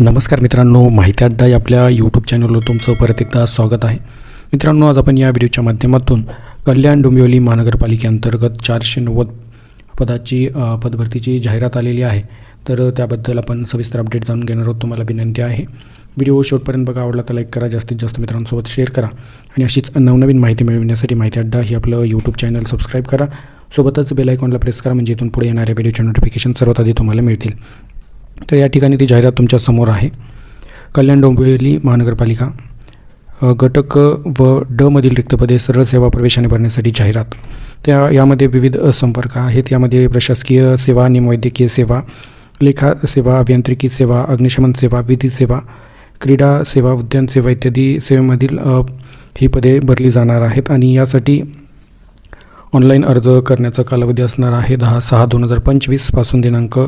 नमस्कार मित्रांनो माहिती अड्डा या आपल्या यूट्यूब चॅनलवर तुमचं परत एकदा स्वागत आहे. मित्रांनो आज आपण या व्हिडिओच्या माध्यमातून कल्याण डोंबिवली महानगरपालिकेअंतर्गत चारशे नव्वद पदाची पदभरतीची जाहिरात आलेली आहे. तर त्याबद्दल आपण सविस्तर अपडेट जाणून घेणार आहोत. तुम्हाला विनंती आहे. व्हिडिओ शेवटपर्यंत बघा आवडला तर लाईक करा. जास्तीत जास्त मित्रांसोबत शेअर करा. आणि अशीच नवनवीन माहिती मिळविण्यासाठी माहिती अड्डा ही आपलं यूट्यूब चॅनल सबस्क्राईब करा. सोबतच बेल आयकॉनला प्रेस करा म्हणजे इथून पुढे येणाऱ्या व्हिडिओचे नोटिफिकेशन सर्वात आधी तुम्हाला मिळतील. तर या ठिकाणी ती जाहिरात तुमच्यासमोर आहे. कल्याण डोंबिवली महानगरपालिका. घटक व ड मधील रिक्तपदे सरळ सेवा प्रवेशाने भरण्यासाठी जाहिरात. त्या यामध्ये विविध संपर्क आहेत. यामध्ये प्रशासकीय सेवा निमवैद्यकीय सेवा लेखा सेवा अभियांत्रिकी सेवा अग्निशमन सेवा विधी सेवा क्रीडा सेवा उद्यान सेवा इत्यादी सेवेमधील ही पदे भरली जाणार आहेत. आणि यासाठी ऑनलाईन अर्ज करण्याचा कालावधी असणार आहे दहा सहा दोन हजार पंचवीसपासून दिनांक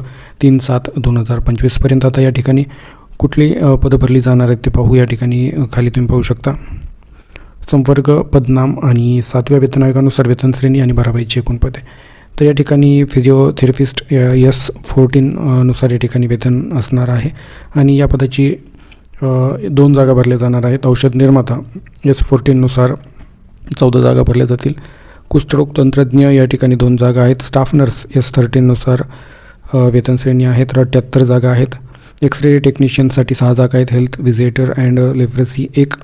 तीन सात दोन हजार पंचवीसपर्यंत आता या ठिकाणी कुठली पदं भरली जाणार आहेत ते पाहू. या ठिकाणी खाली तुम्ही पाहू शकता. संपर्क पदनाम आणि सातव्या वेतन आयोगानुसार वेतन श्रेणी आणि भरावायची एकूण पदे. तर या ठिकाणी फिजिओथेरपिस्ट यस फोर्टीननुसार या ठिकाणी वेतन असणार आहे. आणि या पदाची दोन जागा भरल्या जाणार आहेत. औषध निर्माता यस फोर्टीननुसार चौदा जागा भरल्या जातील. कुष्ठरोग तंत्रज्ञ या ठिकाणी दोन जागा आहेत. स्टाफ नर्स एस थर्टीननुसार वेतन श्रेणी आहेत. तर अठ्ठ्याहत्तर जागा आहेत. एक्सरे टेक्निशियनसाठी सहा जागा आहेत. हेल्थ विजिटर अँड लेफ्रसी एक.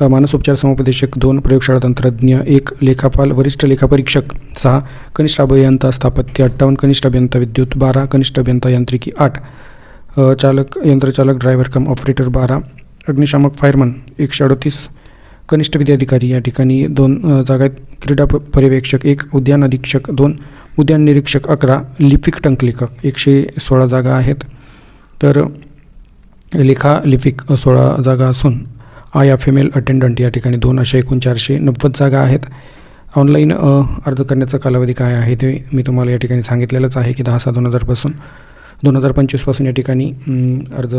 मानसोपचार समुपदेशक दोन. प्रयोगशाळा तंत्रज्ञ एक. लेखापाल वरिष्ठ लेखापरीक्षक सहा. कनिष्ठ अभियंता स्थापत्य अठ्ठावन्न. कनिष्ठ अभियंता विद्युत बारा. कनिष्ठ अभियंता यांत्रिकी आठ. चालक यंत्रचालक ड्रायव्हर कम ऑपरेटर बारा. अग्निशामक फायरमन एकशे अडतीस. कनिष्ठ विधी अधिकारी या ठिकाणी दोन जागा आहेत. क्रीडा प- पर्यवेक्षक एक उद्यान अधीक्षक दोन उद्यान निरीक्षक अकरा लिपिक टंकलेखक एकशे सोळा जागा आहेत. तर लेखा लिपिक सोळा जागा असून आया फिमेल अटेंडंट या ठिकाणी दोन अशा एकूण चारशे नव्वद जागा आहेत. ऑनलाईन अर्ज करण्याचा कालावधी काय आहे ते मी तुम्हाला या ठिकाणी सांगितलेलंच आहे की दहा सहा दोन हजारपासून दोन हजार पंचवीसपासून या ठिकाणी अर्ज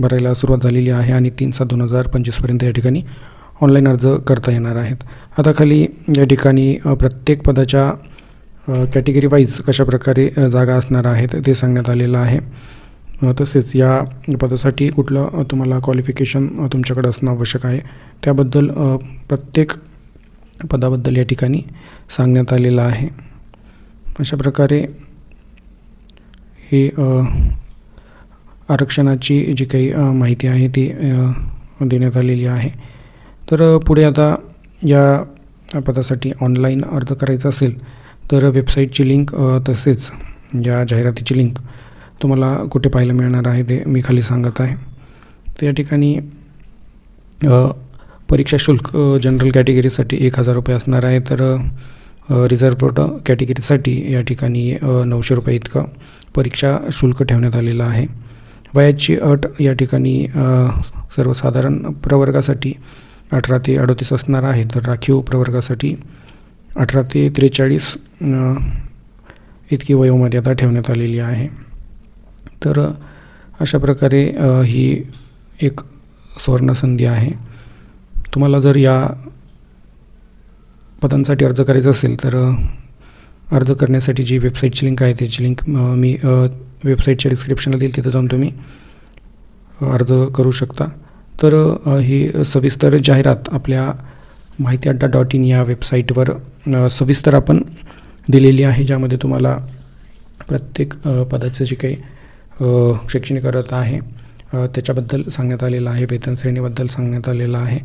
भरायला सुरुवात झालेली आहे आणि तीन सात दोन हजार पंचवीसपर्यंत या ठिकाणी ऑनलाईन अर्ज करता येणार आहेत. आता खाली या ठिकाणी प्रत्येक पदाच्या कॅटेगरी वाईज कशाप्रकारे जागा असणार आहेत ते सांगण्यात आलेलं आहे. तसेच या पदासाठी कुठलं तुम्हाला क्वालिफिकेशन तुमच्याकडे असणं आवश्यक आहे. त्याबद्दल प्रत्येक पदाबद्दल या ठिकाणी सांगण्यात आलेलं आहे. अशा प्रकारे ही आरक्षणाची जी काही माहिती आहे ती देण्यात आलेली आहे. तर पुढे आता या पदासाठी ऑनलाईन अर्ज करायचा असेल तर वेबसाईटची लिंक तसेच या जाहिरातीची लिंक तुम्हाला कुठे पाहायला मिळणार आहे ते मी खाली सांगत आहे. तर या ठिकाणी परीक्षा शुल्क जनरल कॅटेगरीसाठी एक हजार रुपये असणार आहे. तर रिझर्व कॅटेगरीसाठी या ठिकाणी नऊशे रुपये इतकं परीक्षा शुल्क ठेवण्यात आलेलं आहे. वयाची अट या ठिकाणी सर्वसाधारण प्रवर्गासाठी अठरा ते अडतीस असणार आहे. तर राखीव प्रवर्गासाठी अठरा ते त्रेचाळीस इतकी वयोमर्यादा ठेवण्यात आलेली आहे. तर अशा प्रकारे ही एक सुवर्णसंधी आहे. तुम्हाला जर या पदांसाठी अर्ज करायचा असेल तर अर्ज करण्यासाठी जी वेबसाईटची लिंक आहे त्याची लिंक मी वेबसाईटच्या डिस्क्रिप्शनला देईल. तिथं जाऊन तुम्ही अर्ज करू शकता. तर ही सविस्तर जाहिरात आपल्या माहिती अड्डा डॉट इन या वेबसाईटवर सविस्तर आपण दिलेली आहे ज्यामध्ये तुम्हाला प्रत्येक पदाचं जे काही शैक्षणिक अर्हता आहे त्याच्याबद्दल सांगण्यात आलेलं आहे वेतन श्रेणीबद्दल सांगण्यात आलेलं आहे.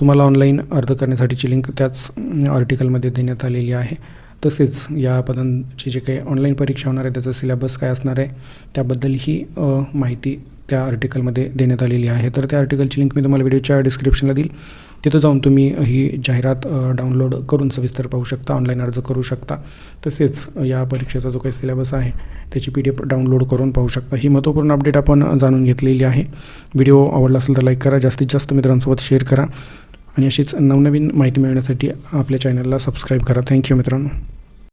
तुम्हाला ऑनलाईन अर्ज करण्यासाठीची लिंक त्याच आर्टिकलमध्ये देण्यात आलेली आहे. तसेच या पदांची जे काही ऑनलाईन परीक्षा होणार आहे त्याचा सिलेबस काय असणार आहे त्याबद्दल ही माहिती त्या आर्टिकलमध्ये देण्यात आलेली आहे. तर त्या आर्टिकलची लिंक मी तुम्हाला व्हिडिओच्या डिस्क्रिप्शनला देईल. तिथं जाऊन तुम्ही ही जाहिरात डाउनलोड करून सविस्तर पाहू शकता ऑनलाईन अर्ज करू शकता. तसेच या परीक्षेचा जो काही सिलेबस आहे त्याची पी डी एफ डाउनलोड करून पाहू शकता. ही महत्त्वपूर्ण अपडेट आपण जाणून घेतलेली आहे. व्हिडिओ आवडला असेल तर लाईक करा जास्तीत जास्त मित्रांसोबत शेअर करा. आणि अशीच नवनवीन माहिती मिळवण्यासाठी आपल्या चॅनलला सबस्क्राईब करा. थँक्यू मित्रांनो.